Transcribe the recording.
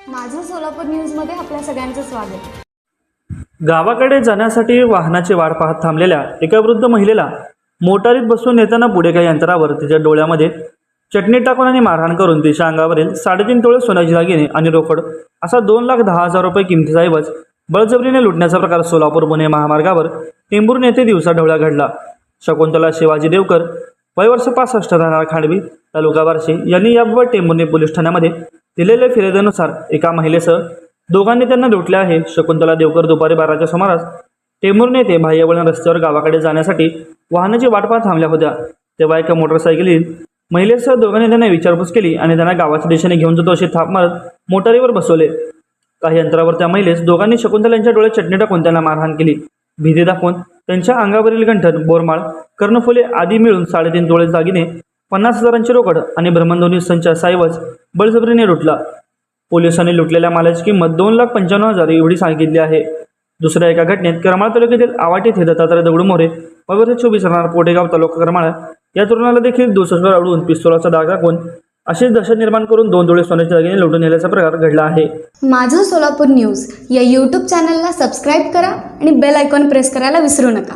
माझं सोलापूर न्यूजमध्ये आपल्या सगळ्यांचं स्वागत. गावाकडे जाण्यासाठी वाहनाची वाट पाहत थांबलेल्या एका वृद्ध महिलेला मोटारीत बसून येताना पुढे काही अंतरावर तिच्या डोळ्यामध्ये चटणी टाकून आणि मारहाण करून तिच्या अंगावरील साडेतीन तोळे सोन्याची दागिने आणि रोकड असा दोन लाख दहा हजार रुपये किमतीचा ऐवज बळजबरीने लुटण्याचा प्रकार सोलापूर पुणे महामार्गावर टेंबूर येथे दिवसा ढवळ्या घडला. शकुंतला शिवाजी देवकर वय वर्ष पासष्ट राहणार खांडवी तालुका बार्शी यांनी याबाबत टेंभुर्णी पोलीस ठाण्यामध्ये दिलेल्या फिर्यादीनुसार एका महिलेसह दोघांनी त्यांना लुटले आहे. शकुंतला देवकर दुपारी बाराच्या सुमारास टेंभुर्णी येथे बाह्यवळण रस्त्यावर गावाकडे जाण्यासाठी वाहनाची वाट पाहत थांबल्या होत्या. तेव्हा एका मोटरसायकलीत महिलेसह दोघांनी त्यांना विचारपूस केली आणि त्यांना गावाच्या दिशेने घेऊन जातो अशी थाप मारत मोटारीवर बसवले. काही अंतरावर त्या महिलेस दोघांनी शकुंतला यांच्या डोळ्यात चटणी टाकून त्यांना मारहाण केली. भीती दाखवून त्यांच्या अंगावरील गंठन बोरमाळ कर्णफुले आदी मिळून साडेतीन तोळे दागिने पन्नास हजारांची रोकड आणि भ्रमणध्वनी संचा सायवज बळजबरीने लुटला. पोलिसांनी लुटलेल्या मालाची किंमत दोन लाख पंच्याण्णव हजार एवढी सांगितली आहे. दुसऱ्या एका घटनेत करमाळ तालुक्यातील आवाट येथे दत्तात्रय दगडू मोरे वगैरे चोवीस राहणार पोटेगाव तालुका करमाळा या तरुणाला देखील दुसऱ्यावर अडवून पिस्तोलाचा दाग दाखवून अशीच दहशत निर्माण करून दोन डोळे सोन्याचे दागिने लुटून नेल्याचा प्रकार घडला आहे. माझं सोलापूर न्यूज या यूट्यूब चॅनलला सबस्क्राईब करा आणि बेल आयकॉन प्रेस करायला विसरू नका.